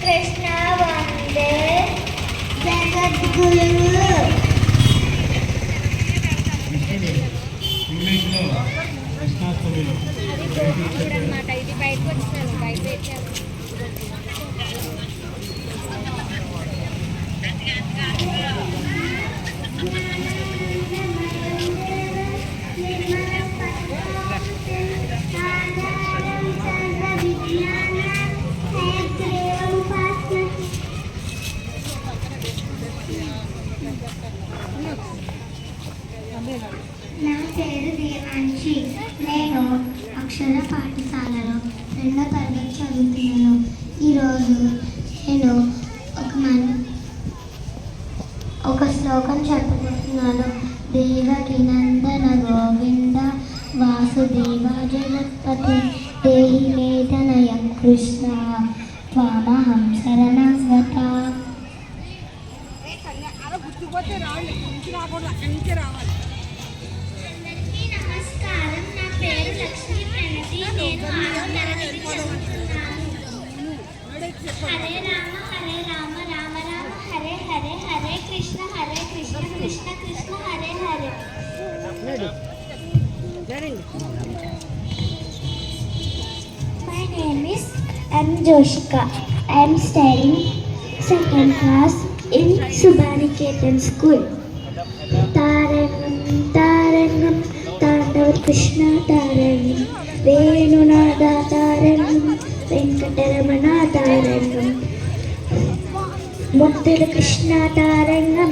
కృష్ణ వందే జగద్గురు ఇంగ్లీష్లో కృష్ణాష్టమిలో బయటకు వచ్చాను బయట పేరు దేవాంశి నేను అక్షర పాఠశాలలో రెండో తరగతి చదువుతున్నాను. ఈరోజు నేను ఒక మన ఒక శ్లోకం చెప్పబోతున్నాను. దేవకి నందన గోవింద వాసుదేవ జగత్పతి దేహి మేధనయ కృష్ణ త్వామహం శరణం రావాలి. నమస్కారం నా పేరు లక్ష్మీ ప్రణతి నేను ఆరో తరగతి చదువుతున్నాను Hare Rama Hare Rama Rama Rama Hare Hare Hare Krishna Hare Krishna Krishna Krishna Hare Hare My name is M. Joshika. I am studying second class in Subhaniketan School. తారంగం తారంగం తాండవ కృష్ణ తారంగం వేణునాద తారంగం వెంకటరమణ తారంగం ముద్దుల కృష్ణ తారంగం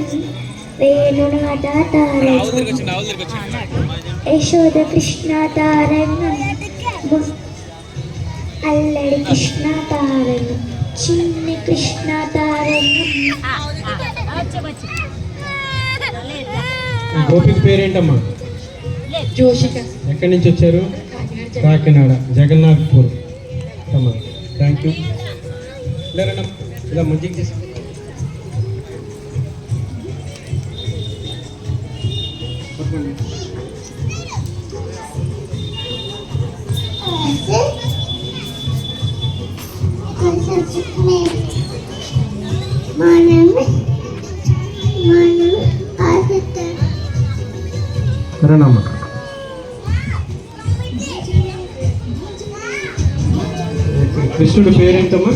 వేణునాద తారంగం యశోద కృష్ణ తారంగం అల్లడి కృష్ణ తారంగం చిన్ని కృష్ణ తారంగం ఈ గోపిక పేరేంటమ్మా? జోషిక. ఎక్కడి నుంచి వచ్చారు? కాకినాడ. జగన్నాథ్పూర్. అమ్మా థ్యాంక్ యూ లేరన్నా ఇలా మంచిగా చేసి. సరేనమ్మా కృష్ణుడి పేరేంటమ్మా?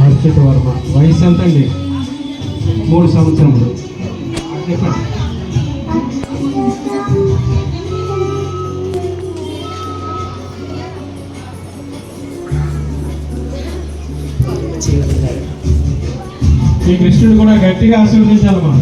హర్షిత్ వర్మ వయసు ఎంత అండి మూడు సంవత్సరములు. చెప్పండి. ఈ కృష్ణుడు కూడా గట్టిగా ఆశీర్వదించాలమ్మా.